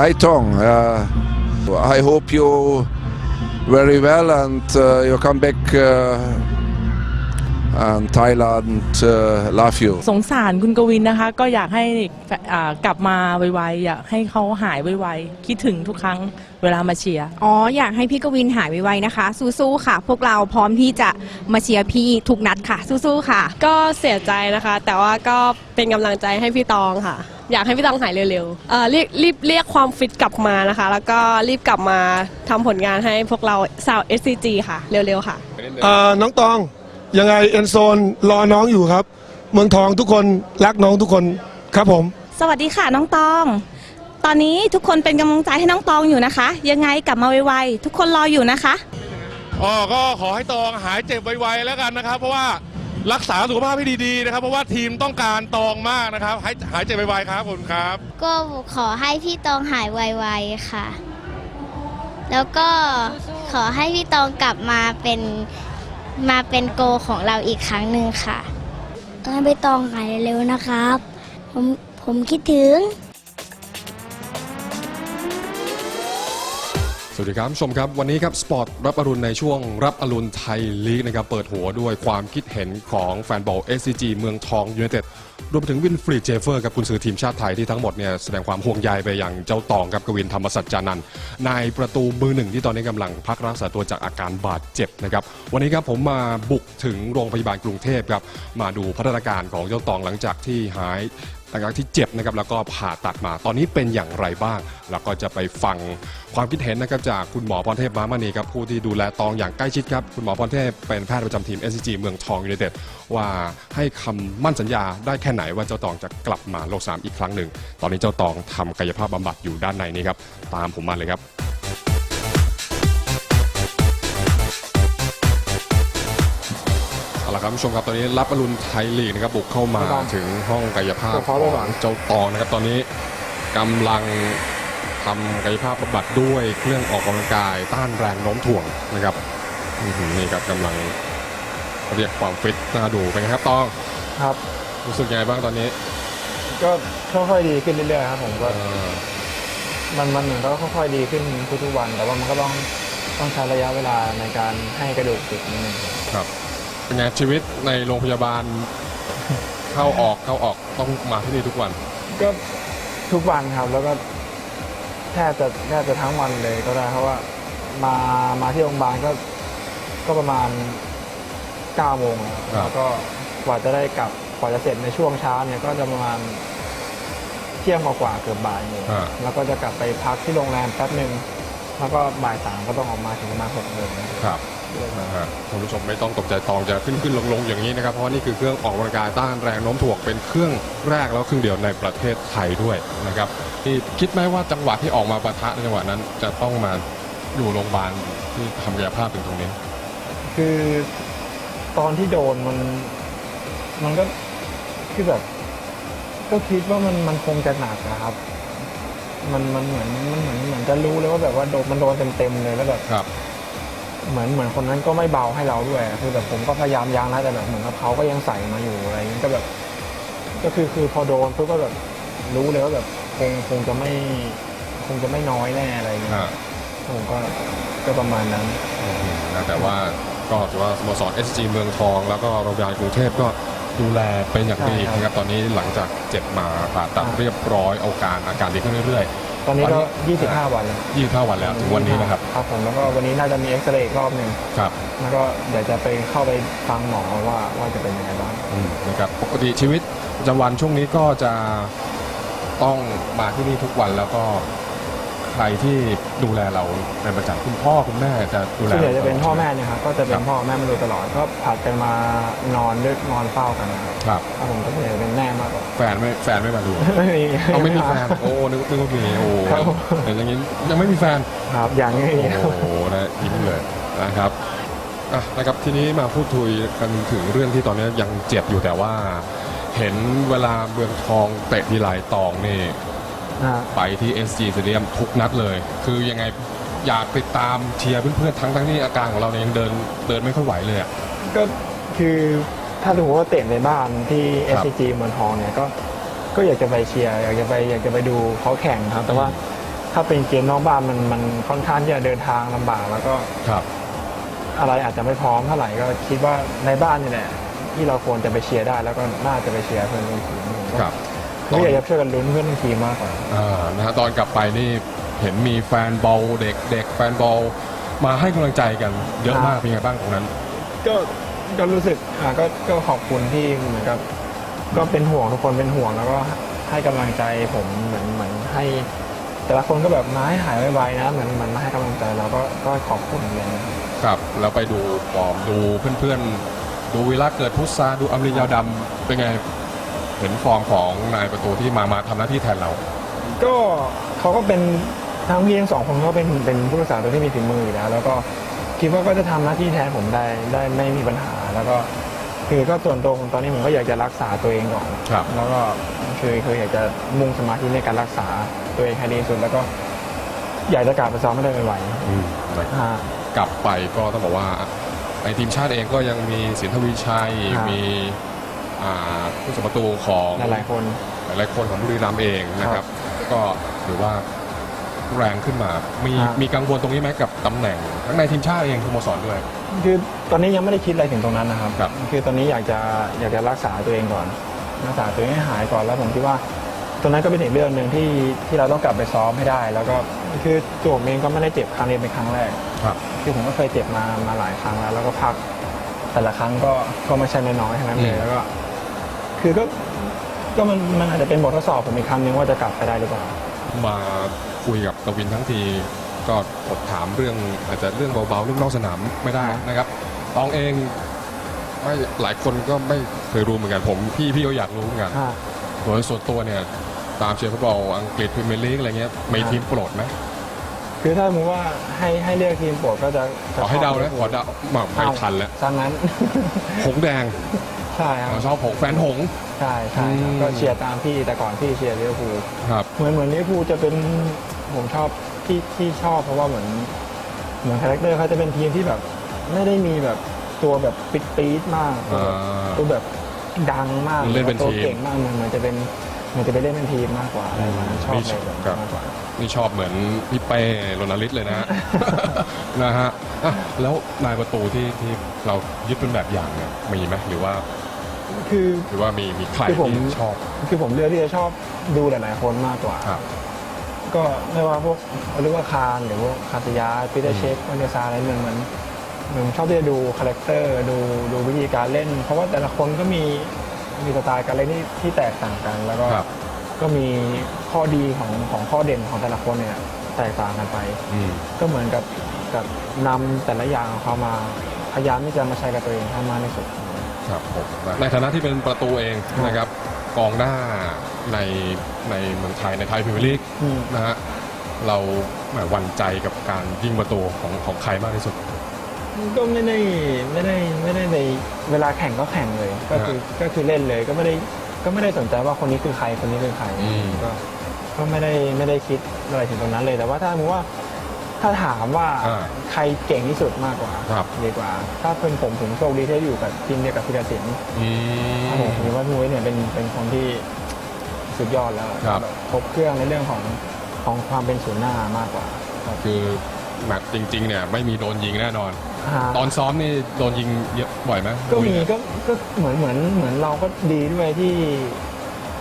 Hi Tong, uh, I hope you very well and uh, you come back uh, and Thailand uh, love you. สงสารคุณกวินนะคะ ก็อยากให้แฟอ่ากลับมาไวๆอยากให้เขาหายไวๆคิดถึงทุกครั้งเวลามาเชียร์ อ๋อ อยากให้พี่กวินหายไวๆนะคะ สู้ๆค่ะ พวกเราพร้อมที่จะมาเชียร์พี่ทุกนัดค่ะ สู้ๆค่ะ ก็เสียใจนะคะ แต่ว่าก็เป็นกำลังใจให้พี่ตองค่ะ อยากให้พี่ตองหายเร็วๆเอ่อรีบรีบเรียกความฟิตกลับมานะคะ แล้วก็รีบกลับมาทำผลงานให้พวกเราสาว SCG ค่ะ เร็วๆค่ะ เอ่อน้องตองยังไงเอ็นโซนรอน้องอยู่ครับ เมืองทองทุกคนรักน้องทุกคนครับผม สวัสดีค่ะน้องตอง ตอนนี้ทุกคนเป็นกำลังใจให้น้องตองอยู่นะคะ ยังไงกลับมาไวๆทุกคนรออยู่นะคะ อ๋อก็ขอให้ตองหายเจ็บไวๆแล้วกันนะครับ เพราะว่า รักษาสุขภาพให้ดีๆนะครับ เพราะว่าทีมต้องการตองมากนะครับ ให้หายเจ็บไวๆครับผมครับ ก็ขอให้พี่ตองหายไวๆค่ะ แล้วก็ขอให้พี่ตองกลับมาเป็นมาเป็นโกของเราอีกครั้งหนึ่งค่ะ ต้องให้พี่ตองหายเร็วๆนะครับ ผมผมคิดถึง วัสดีครับผู้ชมครับ วันนี้ครับสปอร์ตรับอรุณในช่วงรับอรุณไทยลีกนะครับเปิดหัวด้วยความคิดเห็นของแฟนบอล SCG เมืองทองยูไนเต็ดรวมถึงวินฟรีเจเฟอร์กับกุนซือทีมชาติไทยที่ทั้งหมดเนี่ยแสดงความห่วงใยไปอย่างเจ้าตองกับกวินธรรมสัจจานันท์นายประตูมือหนึ่งที่ตอนนี้กำลังพักรักษาตัวจากอาการบาดเจ็บนะครับวันนี้ครับผมมาบุกถึงโรงพยาบาลกรุงเทพครับมาดูพัฒนาการของเจ้าตองหลังจากที่หาย หลังจากที่เจ็บนะครับแล้วก็ผ่าตัดมาตอนนี้เป็นอย่างไรบ้าง แล้วก็จะไปฟังความคิดเห็นนะครับจากคุณหมอพรเทพมามณีครับผู้ที่ดูแลตองอย่างใกล้ชิดครับคุณหมอพรเทพเป็นแพทย์ประจำทีม SCG เมืองทองยูไนเต็ดว่าให้คำมั่นสัญญาได้แค่ไหนว่าเจ้าตองจะกลับมาโลกสามอีกครั้งหนึ่งตอนนี้เจ้าตองทำกายภาพบำบัดอยู่ด้านในนี้ครับตามผมมาเลยครับ ละครับผู้ชมครับตอนนี้รับอรุณไทยลีกนะครับบุกเข้ามาถึงห้องกายภาพของเจ้าตองนะครับ ตอนนี้กำลังทำกายภาพบำบัดด้วยเครื่องออกกำลังกายต้านแรงโน้มถ่วงนะครับอื้อหือนี่ครับกำลังเรียกความฟิตน่าดูเป็นไงครับตองครับ รู้สึกยังไงบ้างตอนนี้ ก็ค่อยๆดีขึ้นเรื่อยๆครับผมก็เอ่อมันมันเหมือนก็ค่อยๆดีขึ้นทุกๆวัน แต่ว่ามันก็ต้องต้องใช้ระยะเวลาในการให้กระดูกติดนิดนึงครับครับ เป็นไงชีวิตในโรงพยาบาล เข้าออกเข้าออกต้องมาที่นี่ทุกวัน ก็ทุกวันครับแล้วก็แทบจะแทบจะทั้งวันเลยก็ได้เพราะว่ามามาที่โรงพยาบาลก็ก็ประมาณ9โมงแล้วครับ แล้วก็กว่าจะได้กลับกว่าจะเสร็จในช่วงเช้าเนี่ยก็จะประมาณเที่ยงกว่าๆเกือบบ่ายโมงอ่า แล้วก็จะกลับไปพักที่โรงแรมแป๊บหนึ่งแล้วก็บ่ายสามก็ต้องออกมาถึงประมาณหกโมงครับนะฮะ ท่านผู้ชมไม่ต้องตกใจตองจะขึ้นขึ้นลงลงอย่างนี้นะครับ เพราะว่านี่คือเครื่องออกกำลังกายต้านแรงโน้มถ่วงเป็นเครื่องแรกแล้วเครื่องเดียวในประเทศไทยด้วยนะครับที่คิดไหมว่าจังหวะที่ออกมาปะทะในจังหวะนั้น จะต้องมาอยู่โรงพยาบาลที่ทำกายภาพถึงตรงนี้ คือตอนที่โดนมันมันก็คือแบบ ก็คิดว่ามันมันคงจะหนักนะครับ มันมันเหมือนมันเหมือนเหมือนจะรู้เลยว่าแบบว่าโดนมันโดนเต็มๆเลยแล้วแบบครับ เหมือนเหมือนคนนั้นก็ไม่เบาให้เราด้วยคือแบบผมก็พยายามยั้งนะแต่แบบเหมือนกับเขาก็ยังใส่มาอยู่อะไรอย่างนี้ก็แบบ ก็คือคือพอโดนปุ๊บก็แบบรู้เลยว่าแบบคงคงจะไม่คงจะไม่น้อยแน่อะไรอย่างเงี้ยอ่าผมก็ก็ประมาณนั้น นะแต่ว่าก็ถือว่าสโมสร SG เมืองทอง แล้วก็โรงพยาบาลกรุงเทพก็ดูแลเป็นอย่างดีใช่ครับนะครับตอนนี้หลังจากเจ็บมาผ่าตัดเรียบร้อยเอาการอาการดีขึ้นเรื่อย ตอนนี้ตอนก็นี้25 วันแล้วๆยี่ห้าวันแล้วถึงวันนี้นะครับ ครับผมแล้วก็วันนี้น่าจะมีเอ็กซเรย์อีกรอบหนึ่งครับ แล้วก็เดี๋ยวจะไปเข้าไปฟังหมอว่าว่าจะเป็นยังไงบ้าง อืมนะครับปกติชีวิตประจำวันช่วงนี้ก็จะต้องมาที่นี่ทุกวันแล้วก็ใครที่ดูแลเราเป็นประจำคุณพ่อคุณแม่จะดูแลส่วนใหญ่จะเป็นราพ่อแม่เนี่ยครับก็จะเป็ครันบพ่อแม่มาโดยตลอดก็ผัดกันมานอนด้วยนอนเฝ้ากันนะครับครับครับผมก็ส่วนใหญ่จะเป็นแม่ มากกว่า แฟนไม่แฟนไม่มาดูไม่มีเอาไม่มีแฟนโอ้นึกนึกว่ามีโอ้ครับผมเห็นอย่างนี้ยังไม่มีแฟน ครับอย่างนี้โอ้โหนะยิ้มเลยนะครับอะนะครับทีนี้มาพูดคุยกันถึงเรื่องที่ตอนนี้ยังเจ็บอยู่แต่ว่า เห็นเวลาเมืองทองเตะทีไรตองนี่นะฮะไปที่ SG Stadium ทุกนัดเลย คือยังไงอยากติดตามเชียร์เพื่อนๆทั้งทั้งที่อาการของเราเนี่ยยังเดินเดินไม่ค่อยไหวเลยอะก็คือ ถ้าสมมติว่าเตะในบ้านที่ ครับ SCG เมืองทองเนี่ยก็ก็อยากจะไปเชียร์อยากจะไปอยากจะไปดูเขาแข่งครับ แต่ว่าถ้าเป็นเกมนอกบ้านมันมันค่อนข้างที่จะเดินทางลำบากแล้วก็ครับ อะไรอาจจะไม่พร้อมเท่าไหร่ก็คิดว่าในบ้านนี่แหละที่เราควรจะไปเชียร์ได้แล้วก็น่าจะไปเชียร์เพื่อนร่วมทีมผมก็ครับก็อยากจะช่วยกันลุ้นเพื่อนร่วมทีมมากกว่า อ่านะฮะตอนกลับไปนี่เห็นมีแฟนบอลเด็กเด็กแฟนบอลมาให้กำลังใจกันเยอะมากเป็นไงบ้างตรงนั้น ก็ ก็รู้สึกอ่าก็ก็ขอบคุณที่เหมือนกับ ก็เป็นห่วงทุกคนเป็นห่วงแล้วก็ให้กำลังใจผมเหมือนเหมือนให้ แต่ละคนก็แบบมาให้หายไวๆนะเหมือนเหมือนมาให้กำลังใจเราก็ก็ขอบคุณเลยนะครับครับ แล้วไปดูฟอร์มดูเพื่อนๆ ดูวิระเกิดพุทธาดูอมรินทร์ยาวดำเป็นไง เห็นฟอร์มของนายประตูที่มามาทำหน้าที่แทนเรา ก็เขาก็เป็นทั้งพี่ทั้งสองคนก็เป็นเป็นผู้รักษาตัวที่มีฝีมืออยู่แล้ว แล้วก็คิดว่าก็จะทำหน้าที่แทนผมได้ได้ไม่มีปัญหา แล้วก็คือก็ส่วนตัวผมตอนนี้ผมก็อยากจะรักษาตัวเองก่อนครับ แล้วก็คือคืออยากจะมุ่งสมาธิในการรักษาตัวเองให้ดีที่สุด แล้วก็อยากจะกลับไปซ้อมให้ได้ไวอืมนะๆฮะกลับไปก็ต้องบอกว่าในทีมชาติเองก็ยังมีสินทวีชัย ครับ มีอ่าผู้สมประตูของหลายๆคน หลายๆคนของบุรีรัมย์เองนะครับ ก็ถือว่า แรงขึ้นมา มีครับ มีกังวลตรงนี้ไหมกับตำแหน่งทั้งในทีมชาติเองสโมสรด้วย คือตอนนี้ยังไม่ได้คิดอะไรถึงตรงนั้นนะครับ ครับ คือตอนนี้อยากจะอยากจะรักษาตัวเองก่อน รักษาตัวเองให้หายก่อนแล้วผมคิดว่า ตรงนั้นก็เป็นอีกเรื่องหนึ่งที่ที่เราต้องกลับไปซ้อมให้ได้ แล้วก็คือตัวผมเองก็ไม่ได้เจ็บครั้งนี้เป็นครั้งแรก ครับ คือผมก็เคยเจ็บมามาหลายครั้งแล้ว แล้วก็พักแต่ละครั้งก็ก็ไม่ใช่น้อยๆทั้งนั้นเลอืยม แล้วก็ คือก็ก็มันมันอาจจะเป็นบททดสอบผมอีกครั้งหนึงว่าจะกลับไปได้หรือเปล่า มา คุยกับกวินทั้งที ก็ผมถามเรื่องอาจจะเรื่องเบาๆเรื่องนอกสนามไม่ได้นะครับตองเองไม่หลายคนก็ไม่เคยรู้เหมือนกันผมพี่พี่ก็อยากรู้เหมือนกันโดยส่วนตัวเนี่ยตามเชียร์ฟุตบอลอังกฤษพรีเมียร์ลีกอะไรเงี้ยมีทีมโปรดไหมคือถ้าสมมติว่าให้ให้เลือกทีมโปรดก็จะจะขอให้เดาชนะบขอเดามาไม่ทันแล้วซะงั้นหงส์แดง ใช่ครับเราชอบหงส์แฟนหงส์ใช่ใช่ครับอืมก็เชียร์ตามพี่แต่ก่อนพี่เชียร์ลิเวอร์พูลครับ เหมือนเหมือนลิเวอร์พูลจะเป็นผมชอบที่ที่ชอบ เพราะว่าเหมือนเหมือนคาแรคเตอร์เขาจะเป็นทีมที่แบบ ไม่ได้มีแบบตัวแบบปิดปี๊ดมากตัวแบบอ่าตัวแบบดังมากเล่นเป็นตัวทีม เก่งมากเหมือนเหมือนจะเป็นเหมือนจะไปเล่นเป็นทีมมากกว่าอะไรประมาณนั้นชอบนี่อะไรแบบครันั้นบมากกว่า นี่ชอบเหมือนพี่เป้โรนาลิสเลยนะฮะนะฮะอะแล้วนายประตูที่ที่เรายึดเป็นแบบอย่างเนี่ยมีไหมหรือว่า คือหรือว่ามีมีใครคือผมที่ชอบ คือผมเลือกที่จะชอบดูหลายๆคนมากกว่า ครับ ก็ไม่ว่าพวกหรือว่าคารหรือว่าคาสยาปีเตอร์เชฟวันเดซาอะไรเหมือนเหมือนเหมือนชอบที่จะดูคาแรคเตอร์ดูดูวิธีการเล่น เพราะว่าแต่ละคนก็มีมีสไตล์การเล่นที่ที่แตกต่างกัน แล้วก็ครับ ก็มีข้อดีของของข้อเด่นของแต่ละคนเนี่ยแตกต่างกันไป อืม ก็เหมือนกับกับนำแต่ละอย่างของเขามาพยายามที่จะมาใช้กับตัวเองให้มากที่สุด ครับผมในฐานะที่เป็นประตูเองนะครับกองหน้าในในเมืองไทยในไทยพรีเมียร์ลีกอืม นะฮะเราแหมหวั่นใจกับการยิงประตูของของใครมากที่สุด ก็ไม่ได้ไม่ได้ไม่ได้ในเวลาแข่งก็แข่งเลย ก็คือก็คือเล่นเลยก็ไม่ได้ก็ไม่ได้สนใจว่าคนนี้คือใครคนนี้คือใครอืม ก็ก็ไม่ได้ไม่ได้คิดอะไรถึงตรงนั้นเลยแต่ว่าถ้าสมมติว่า ถ้าถามว่าอ่าใครเก่งที่สุดมากกว่าครับ ดีกว่า ถ้าเป็นผมผมโชคดีที่ได้อยู่กับทีมเดียวกับพิรศิลป์อืผมมคิดว่ามุ้ยเนี่ยเป็นเป็นคนที่สุดยอดแล้วครับแครบเครื่องในเรื่องของของความเป็นศูนย์หน้ามากกว่าครับคือแมตช์จริง ๆ เนี่ย ไม่มีโดนยิงแน่นอนฮะตอนซ้อมนี่โดนยิงเยอะบ่อยไหมก็มีก็ก็เหมือนเหมือนเหมือนเราก็ดีด้วยที่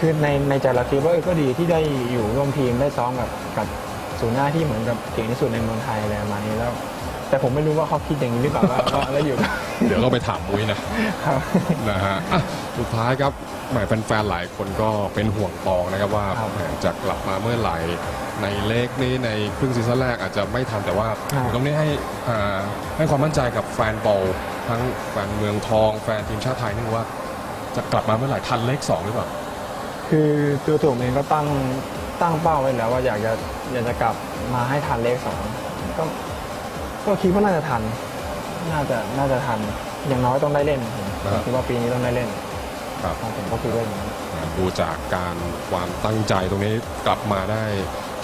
คือในในใจเราคิดว่าเออก็ดีที่ได้อยู่ร่วมทีมได้ซ้อมกับกับ ศูนย์หน้าที่เหมือนกับเก่งที่สุดในเมืองไทยอะไรประมาณนี้แล้ว แต่ผมไม่รู้ว่าเขาคิดอย่างนี้หรือเปล่าว่าว่าแล้วอยู่กับเดี๋ยวเราไปถามมุ้ยนะ ครับ นะฮะอะสุดท้ายครับแหมแฟนๆหลายคนก็เป็นห่วงตองนะครับว่าครับแหมจะกลับมาเมื่อไหร่ในเล็กนี้ในครึ่งซีซั่นแรกอาจจะไม่ทันแต่ว่าครับ ตรงนี้ให้อ่าให้ความมั่นใจกับแฟนบอลทั้งแฟนเมืองทอง แฟนทีมชาติไทยนี่ว่า จะกลับมาเมื่อไหร่ทันเลขสองหรือเปล่า คือตัวตัวผมเองก็ตั้ง ตั้งเป้าไว้แล้วว่าอยากจะอยากจะกลับมาให้ทันเลขสองก็ก็คิดว่าน่าจะทัน น่าจะน่าจะทัน อย่างน้อยต้องได้เล่นผมผมคิดว่าปีนี้ต้องได้เล่นครับผมก็คิดว่าอย่างนั้น ดูจากการความตั้งใจตรงนี้กลับมาได้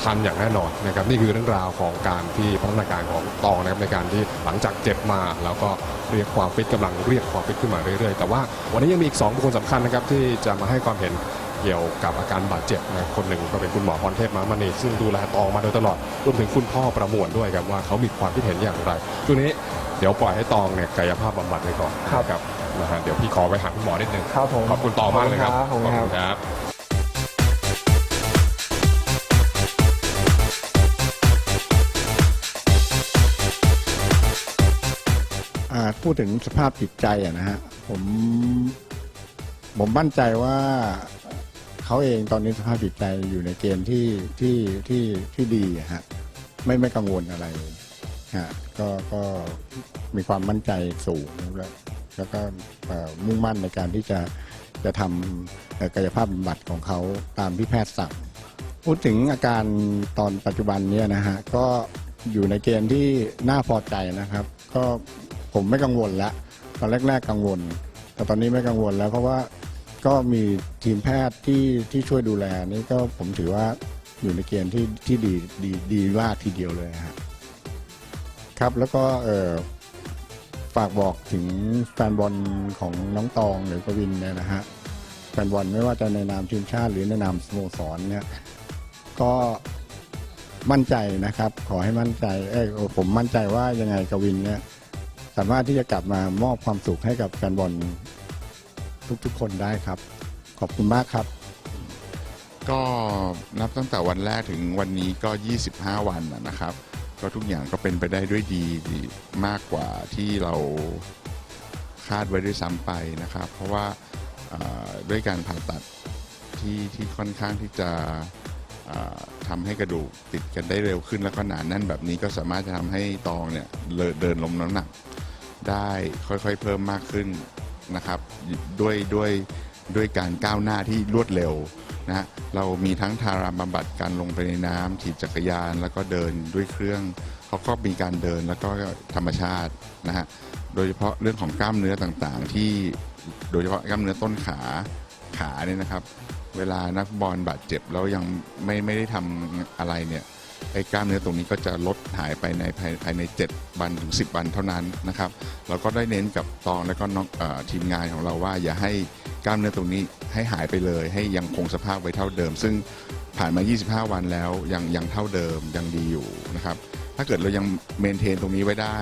ทันอย่างแน่นอนนะครับนี่คือเรื่องราวของการที่พัฒนาการของตองนะครับในการที่หลังจากเจ็บมา แล้วก็เรียกความฟิตกำลังเรียกความฟิตขึ้นมาเรื่อยๆ แต่ว่าวันนี้ยังมีอีก2บุคคลสำคัญนะครับที่จะมาให้ความเห็น เกี่ยวกับอาการบาดเจ็บนะคนหนึ่งก็เป็นคุณหมอพรเทพมามณีซึ่งดูแลตองมาโดยตลอดรวมถึงคุณพ่อประมวลด้วยครับว่าเขามีความคิดเห็นอย่างไรช่วงนี้เดี๋ยวปล่อยให้ตองเนี่ยกายภาพบำบัดไปก่อนครับครับนะฮะเดี๋ยวพี่ขอไปหาคุณหมอนิดนึงครับผมขอบคุณตองมากเลยครับขอบคุณครับ ครับ อ่าพูดถึงสภาพจิตใจอะนะฮะผมผมมั่นใจว่า เขาเองตอนนี้สภาพจิตใจอยู่ในเกณฑ์ที่ที่ที่ที่ดีฮะไม่ไม่กังวลอะไรฮะก็ก็มีความมั่นใจสูงแล้วแล้วก็มุ่งมั่นในการที่จะจะทำกายภาพบำบัดของเขาตามที่แพทย์สั่งพูดถึงอาการตอนปัจจุบันเนี้นะฮะก็อยู่ในเกณฑ์ที่น่าพอใจนะครับ ก็ผมไม่กังวลแล้วตอนแรกๆกังวล แต่ตอนนี้ไม่กังวลแล้วเพราะว่า ก็มีทีมแพทย์ที่ที่ช่วยดูแลนี่ก็ผมถือว่าอยู่ในเกณฑ์ที่ที่ดีดีดีมากทีเดียวเลยฮะครับแล้วก็เออฝากบอกถึงแฟนบอลของน้องตองหรือกวินเนี่ยนะฮะแฟนบอลไม่ว่าจะในนามทีมชาติหรือในนามสโมสรเนี่ยก็มั่นใจนะครับ ขอให้มั่นใจเอ้ยผมมั่นใจว่ายังไงกวินเนี่ยสามารถที่จะกลับมามอบความสุขให้กับแฟนบอล ทุก ๆ คนได้ครับ ขอบคุณมากครับ ก็นับตั้งแต่วันแรกถึงวันนี้ก็ 25 วันนะนะครับ ก็ทุกอย่างก็เป็นไปได้ด้วยดีมากกว่าที่เราคาดไว้ด้วยซ้ำไปนะครับ เพราะว่าเอ่อด้วยการผ่าตัดที่ที่ค่อนข้างที่จะเอ่อทำให้กระดูกติดกันได้เร็วขึ้นแล้วก็หนานแน่นแบบนี้ก็สามารถจะทำให้ตองเนี่ยเลเดินลมน้ำหนัก ได้ค่อยๆเพิ่มมากขึ้น นะครับด้วยด้วยด้วยการก้าวหน้าที่รวดเร็วนะฮะเรามีทั้งทารามบำบัดการลงไปในน้ำถีบจักรยาน แล้วก็เดินด้วยเครื่องเขาก็มีการเดินแล้วก็ธรรมชาตินะฮะโดยเฉพาะเรื่องของกล้ามเนื้อต่างๆ ที่โดยเฉพาะกล้ามเนื้อต้นขาขาเนี่ยนะครับ เวลานักบอลบาดเจ็บแล้วยังไม่ไม่ได้ทำอะไรเนี่ย ไอ้กล้ามเนื้อตรงนี้ก็จะลดหายไปในภายภายใน 7 วันถึง 10 วันเท่านั้นนะครับเราก็ได้เน้นกับตองและก็น้องเออทีมงานของเราว่า อย่าให้กล้ามเนื้อตรงนี้ให้หายไปเลย ให้ยังคงสภาพไว้เท่าเดิม ซึ่งผ่านมา 25 วันแล้วยังยังเท่าเดิมยังดีอยู่นะครับถ้าเกิดเรายังเมนเทนตรงนี้ไว้ได้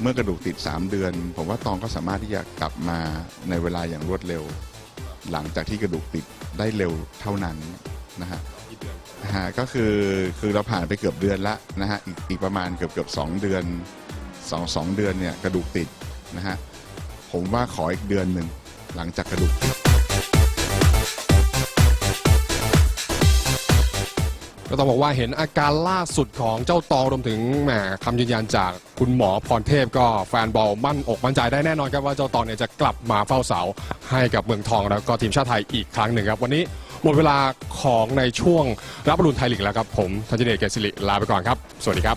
เมื่อกระดูกติด 3 เดือน ผมว่าตองก็สามารถที่จะกลับมาในเวลาอย่างรวดเร็ว หลังจากที่กระดูกติดได้เร็วเท่านั้นนะฮะ ฮะก็คือคือเราผ่านไปเกือบเดือนละนะฮะอีกอีกประมาณเกือบเกือบสองเดือนสองสองเดือนเนี่ยกระดูกติดนะฮะผมว่าขออีกเดือนหนึ่งหลังจากกระดูกก็ต้องบอกว่าเห็นอาการล่าสุดของเจ้าตองรวมถึงแหมคำยืนยันจากคุณหมอพรเทพก็แฟนบอลมั่นอกมั่นใจได้แน่นอนครับว่าเจ้าตองเนี่ยจะกลับมาเฝ้าเสาให้กับเมืองทองแล้วก็ทีมชาติไทยอีกครั้งหนึ่งครับวันนี้ หมดเวลาของในช่วงรับอรุนไทยลีกแล้วครับผมธัญเดชเกษริลาไปก่อนครับ สวัสดีครับ